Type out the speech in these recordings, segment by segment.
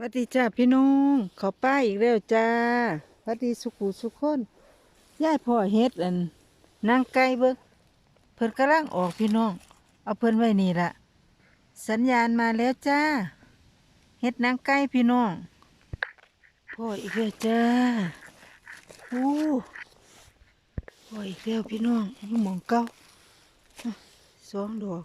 วัสดีจ้าพี่น้องขาป้าอีกแล้วจ้าวัสดีสุขุสุขคนย่ายพ่อเฮ็ดอันนางไก่เบิ่งเพิ่นกำลังออกพี่น้อง เอาเพิ่นไว้นี่ละสัญญาณมาแล้วจ้าเฮ็ดนางไก่พี่น้องพ่ออีกแล้วจ้าอู้พ่ออีกแล้วพี่น้องมองเก้าอะสองดอก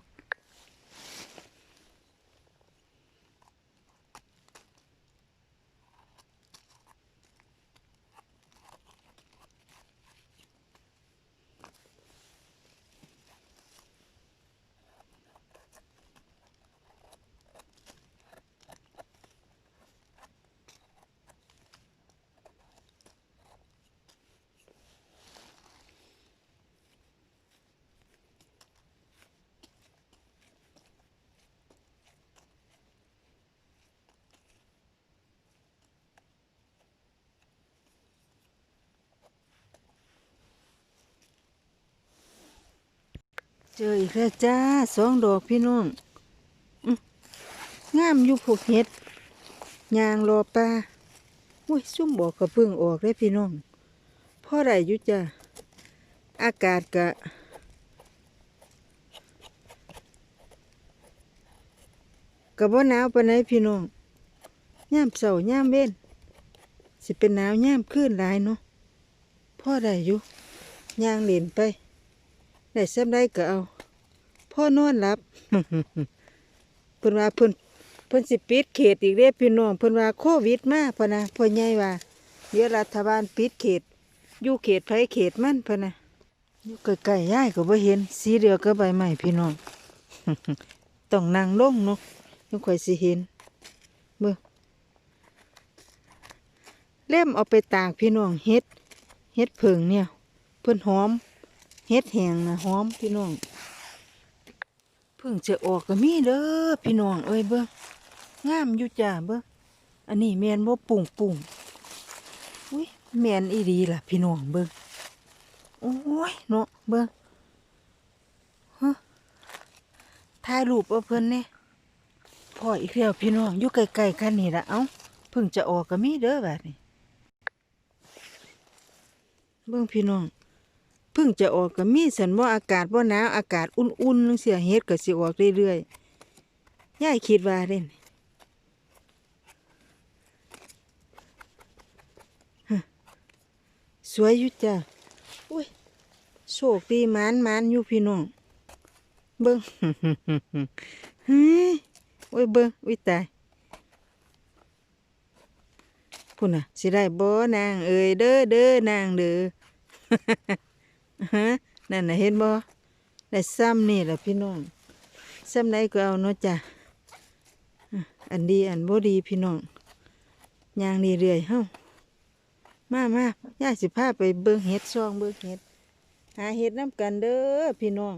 เจออีกแล้วจ้าสองดอกพี่น้องงามอยู่พวกเห็ดยางรอปลาอุ้ยซุ่มบอกกระเพิ่งออกเลยพี่น้องพ่อไรอยู่จ้าอากาศกะกะบ่หนาวปานไหนพี่น้องย่ามเสาย่ามเว้นสิเป็นหนาวย่ามขึ้นหลายเนาะพ่อไรอยู่ยางเล่นไป ได้ซ้ำได้ก็เอา พ่อนอนหลับเพิ่นว่าเพิ่นเพิ่นสิปิดเขตอีกเด้พี่น้องเพิ่นว่าโควิดมาพะนะพ่อใหญ่ว่าเดี๋ยวรัฐบาลปิดเขตอยู่เขตไผเขตมันพะนะอยู่ใกล้ๆยายก็บ่เห็น สีเหลืองก็ใบไม้พี่น้องต้องนั่งลงเนาะยังค่อยสิเห็นเบิ่งเล่มเอาไปตากพี่น้องเฮ็ดเฮ็ดเผิงเนี่ย เพิ่นหอม เฮ็ดแห้งนะหอมพี่น้องเพิ่งจะออกก็มีเด้อพี่น้องเอ้ยเบิ่งงามอยู่จ้าเบิ่งอันนี้แมนบ่ปุ่งปุ่งอุ้ยแมนอีดีล่ะ พี่น้องเบิ่งโอ้ยเนาะเบิ่งฮะถ่ายรูปเอาเพิ่นเนี่ยพ่ออีกแล้วพี่น้องอยู่ใกลๆกันนี่ละเอ้าเพิ่งจะออกก็มีเด้อแบบนี้เบิ่งพี่น้อง พิ่งจะออกก็มีสันว่าอากาศว่าหนาวอากาศอุ่นๆนึงเสียเฮ็ดก็สิออกเรื่อยๆยายคิดว่าเด่นฮะสวยอยู่จ้ะอุ้ยโชคดีมานมานอยู่พี่น้องเบิ้งเฮ้ยโอ้ยเบิ้งอุ้ยตายพุ่นน่ะสิได้บ่นางเอ้ยเด้อเด้อนางเด้อ ฮะนั่นน่ะเห็นบ่ได้ซ้ำนี่แหละพี่น้องซ้ำไหนก็เอาเนาะจ้ะอะอันดีอันบ่ดีพี่น้องยางนี่เรื่อยเฮ้ามามาย่าสิพาไปเบิ่งเห็ดซองเบิ่งเห็ด หาเห็ดน้ำกันเด้อพี่น้อง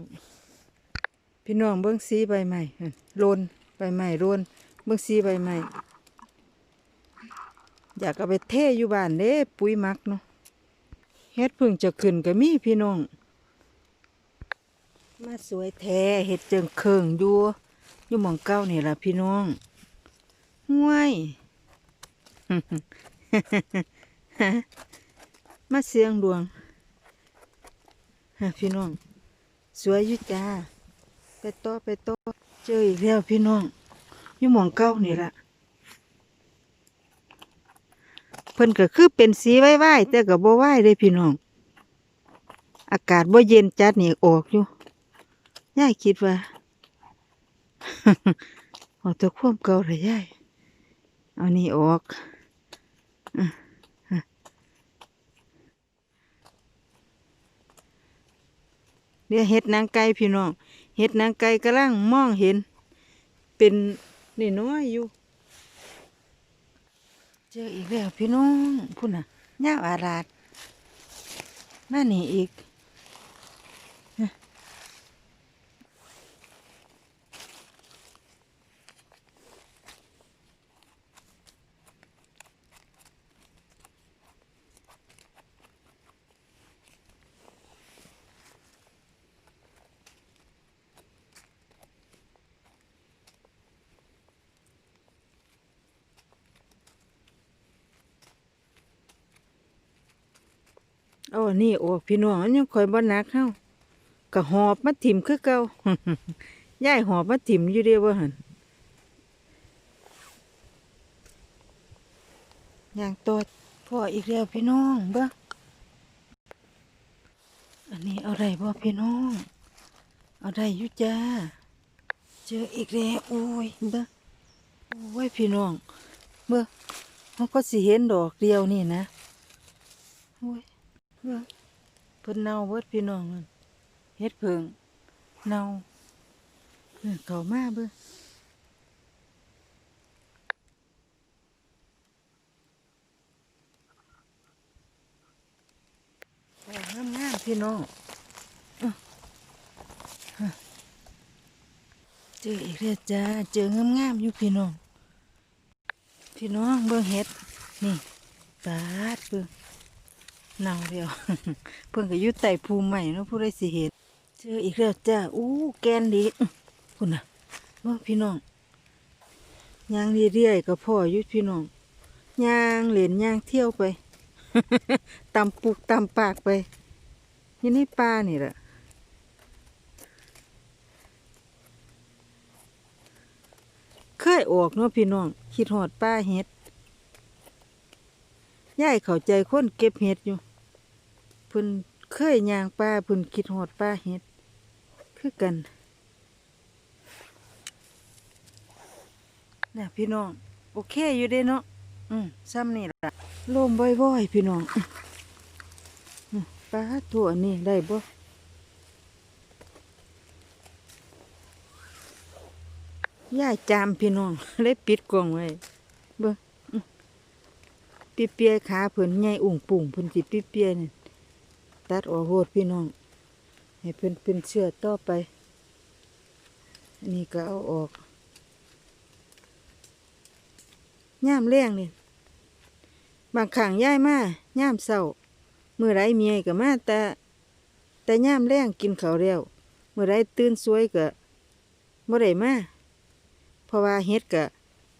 พี่น้องเบิ่งสีใบใหม่หั่นโลนใบใหม่โลนเบิ่งสีใบใหม่อยากเอาไปเทอยู่บ้านเด้ปุ๋ยมักเนาะ เฮ็ดพึ่งจะขึ้นก็มีพี่น้อง มาสวยแท้เฮ็ดเจิงเคิงอยู่อยู่หมองเก้านี่ล่ะพี่น้องห่วยมาเสียงดวงฮะพี่น้อง สวยอยู่จ้า ไปต่อไปต่อเจออีกแล้วพี่น้องอยู่หมองเก้านี่ล่ะ เพิ่นก็คือเป็นสีไว้ๆแต่ก็บ่ไหว้เลยพี่น้อง อากาศบ่เย็นจัดนี่ออกอยู่ยายคิดว่าเอาตัวความเก่าเลยยายเอานี่ออกเดี๋ยวเห็ดนางไก่พี่น้องเห็ดนางไก่กำลังมองเห็น เป็นนี่น้อยอยู่ เจออีกแล้วพี่น้องพุ่นน่ะย่าวอาราดมานี่อีก เอาอันนี้ออกพี่น้องอันยังคอยบ่หนักเฮาก็หอบมาถิ่มคือเก่ายายหอบมาถิ่มอยู่เด้อว่หั่นย่างตอดพ่ออีกแล้วพี่น้องเบิ่อันนี้เอาได้บ่พี่น้อง เอาได้อยู่จ้า เจออีกแล้วโอ้ยเบิ่งโอ้ยพี่น้อง เบิ่งมันก็สิเห็นดอกเดียวนี่นะโอ้ย เพิ่นเน่าเบิดพี่น้องนั่นเฮ็ดเพิงเน่านั่นเขามาเบิ่งงามงามพี่น้องอื้อเจออีกแล้วจ้าเจองามงามๆอยู่พี่น้อง พี่น้องเบิ่งเฮ็ดนี่ตาดเบิ่ง น่าเดียว เพิ่งก็ยู่ใต้ภูมิใหม่เนาะผู้ใดสิเห็นเจออีกแล้วจ้าอู้แกนดีคุณนะเบิ่งพี่น้องย่างเรื่อยๆก็พ่ออยู่พี่น้องย่างเหรียญย่างเที่ยวไปตำปุกตำปากไปยังในป่านี่แหละเคยออกเนาะพี่น้องคิดหอดป้าเฮ็ดย่ายเข้าใจคนเก็บเห็ดอยู่ เพิ่นเคยย่างป้าเพิ่นคิดหอดป้าเฮ็ด คือกันน่ะพี่น้อง โอเคอยู่เด้เนาะอืมซ้ำนี่ล่ะลมบ่อยๆพี่น้องอป้าถั่วนี่ได้บ่ย่ายจามพี่น้องเลยปิดกล่องไว้เบิ่งปีเปียขาเพิ่นใหญ่อุ่งปุ่งเพิ่นสิปีเปียเนี่ย ตัดออกโหดพี่น้องให้เพิ่นเป็นเชือต่อไปนนี้ก็เอาออกย่ามแรงนี่บางครั้งย้ายมาย่ามเศร้าเมื่อไรเมียก็มาแต่แต่ย่ามแรงกินเขาวแล้วเมื่อไรตื่นสวยก็บ่ได้มาเพราะว่าเฮ็ดก็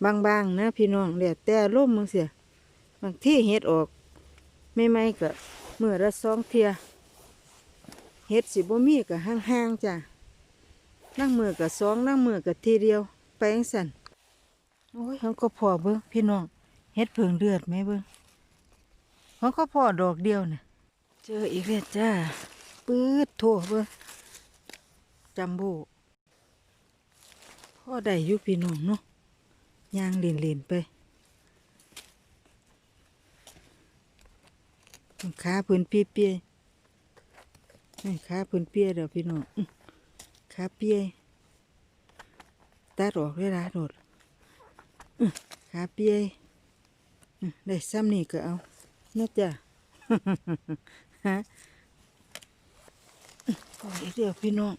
บางๆนะพี่น้องแล้วแต่ล่มมึงเสียบางที่เฮ็ดออกไม่ไม่ก็ มื่อละสองเทียเฮ็ดสิบ่มีก็ห่างๆจ้ะนั่งมือก็สองนั่งมือก็ทีเดียวไปจังซั่นโอ้ยเขาก็พอเบิ่งพี่น้องเฮ็ดเพิงเลือดไหมเบิ่งเขาก็พอดอกเดียวน่ะเจออีกแล้วจ้าปื๊ดโถเบิ่งจัมโบ้พ่อได้อยู่พี่น้องเนาะย่างเล่นเล่นๆไป ขาเพิ่นเปียเปียๆนี่ขาเพิ่นเปียเดี๋ยวพี่น้องขาเปียตัดออกเลยละโดดขาเปียได้ซ้ำนี่ก็เอานะจ๊ะฮะโอ้ยเดี๋ยวพี่น้อง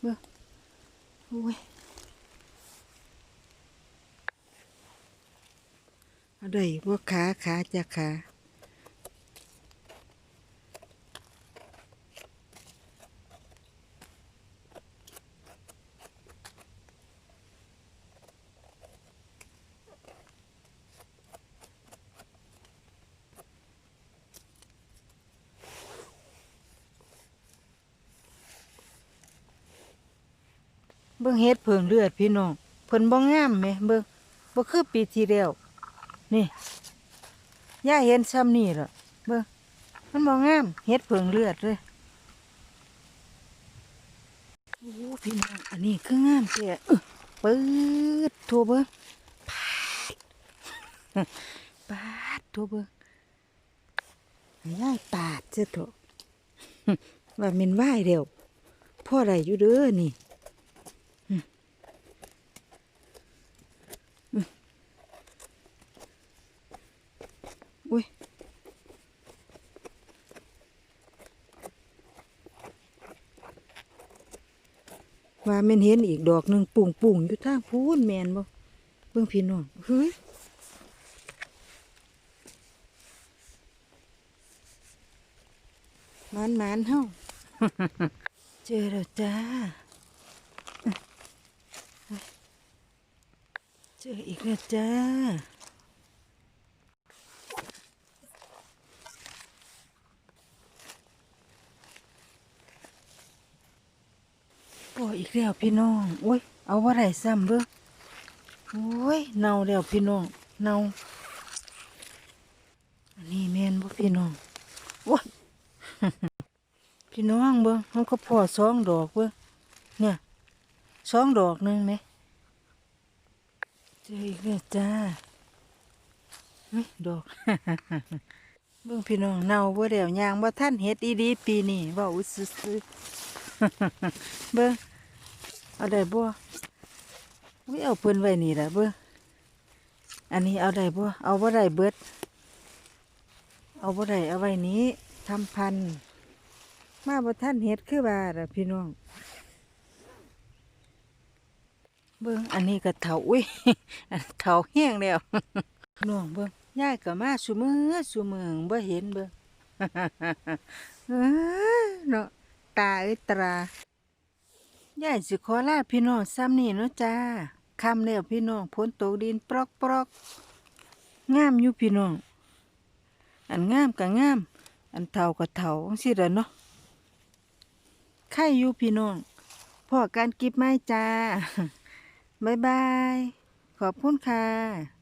เบ้อโอ้ยอาได้ว่าขาขาจะขา เบิ่งเฮ็ดเพิงเลือดพี่น้องเพิ่นบ่งามแหมเบิ่งบ่คือปีที่แล้วนี่ย่าเห็นซ้ำนี่ล่ะเบิ่งมันบ่งามเฮ็ดเพิงเลือดเลยโอ้พี่น้องอันนี้คืองามแท้อึเปิดทั่วเบิ่งปาดปาดทั่วเบิ่งย่ายปาดเจ้าโถว่าม่นว่ายเดียวพ่ออะได้อยู่เด้อนี่ ว่าแม่นเห็นอีกดอกหนึ่งปุ่งปุ่งๆอยู่ทางพูนแมนบ่เบิ่งพี่น้องเฮ้ยมันมันๆเฮาเจอแล้วจ้า เจออีกแล้วจ้า แล้วพี่น้องโอ้ยเอาว่าไรซ้ำเบ้อโอ้ยเน่าแล้วพี่น้องเน่าอันนี้แมนบ่พี่น้องโอ้ยพี่น้องเบิ่งเขาก็พอสองดอกเบิ่งเนี่ยสองดอกหนึงไหมเจออีกแล้วจ้าดอกเบิ่งพี่น้องเน่าบ่แล้วยางบ่ทันเฮ็ดอีดีปีนี้ว้าซื่อเบิ่ง เอาได้บ่ไม่เอาเพิ่นไว้นี่ละเบิ่งอันนี้เอาได้บ่เอาบ่ได้เบิด เอาบ่ได้เอาไว้นี้ทำพันธุ์มาบ่ทันเฮ็ดคือว่าล่ะพี่น้อง เบิ่งอันนี้ก็เฒ่าอุ้ยเฒ่าแห้งแล้วน้องเบิ่งยายก็มาซุมือซุมือบ่เห็นเบิ่งเอ้อเนาะตาเอ้ตรา ยายสิขอลาพี่น้องซ้ำนี่เนาะจ้าคำแล้วพี่น้องฝนตกดินปรอกปรอกงามอยู่พี่น้อง อันงามก็งาม อันเฒ่าก็เฒ่าจังซี่ล่ะเนาะใครอยู่พี่น้องพ่อกันกิบไม้จ้า บ๊ายบาย ขอบคุณค่ะ